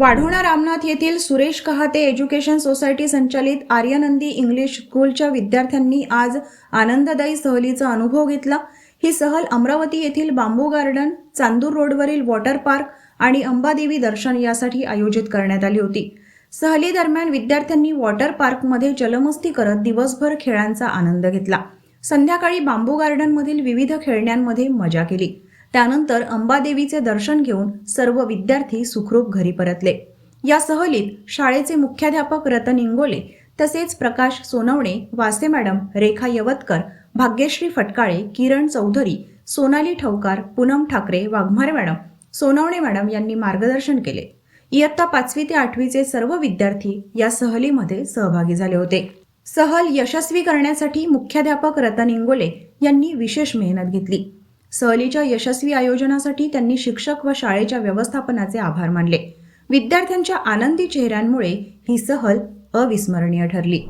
वाढोणा रामनाथ येथील सुरेश कहाते education society संचालित आर्यनंदी English स्कूलच्या विद्यार्थ्यांनी आज आनंददायी सहलीचा अनुभव घेतला. ही सहल अमरावती येथील बांबू गार्डन चांदूर रोडवरील वॉटर पार्क आणि अंबादेवी दर्शन यासाठी आयोजित करण्यात आली होती. सहली दरम्यान विद्यार्थ्यांनी वॉटर पार्कमध्ये जलमस्ती करत दिवसभर खेळांचा आनंद घेतला. संध्याकाळी बांबू गार्डनमधील विविध खेळण्यांमध्ये मजा केली. त्यानंतर अंबादेवीचे दर्शन घेऊन सर्व विद्यार्थी सुखरूप घरी परतले. या सहलीत शाळेचे मुख्याध्यापक रतन इंगोले तसेच Prakash Sonawane Wase madam Rekha Yavatkar Bhagyashree Phatkale Kiran Chaudhari Sonali Thawkar Poonam Thackeray Waghmare madam Sonawane madam यांनी मार्गदर्शन केले. इयत्ता पाचवी ते आठवीचे सर्व विद्यार्थी या सहलीमध्ये सहभागी झाले होते. सहल यशस्वी करण्यासाठी मुख्याध्यापक रतन इंगोले यांनी विशेष मेहनत घेतली. सहलीच्या यशस्वी आयोजनासाठी त्यांनी शिक्षक व शाळेच्या व्यवस्थापनाचे आभार मानले. विद्यार्थ्यांच्या आनंदी चेहऱ्यांमुळे ही सहल अविस्मरणीय ठरली.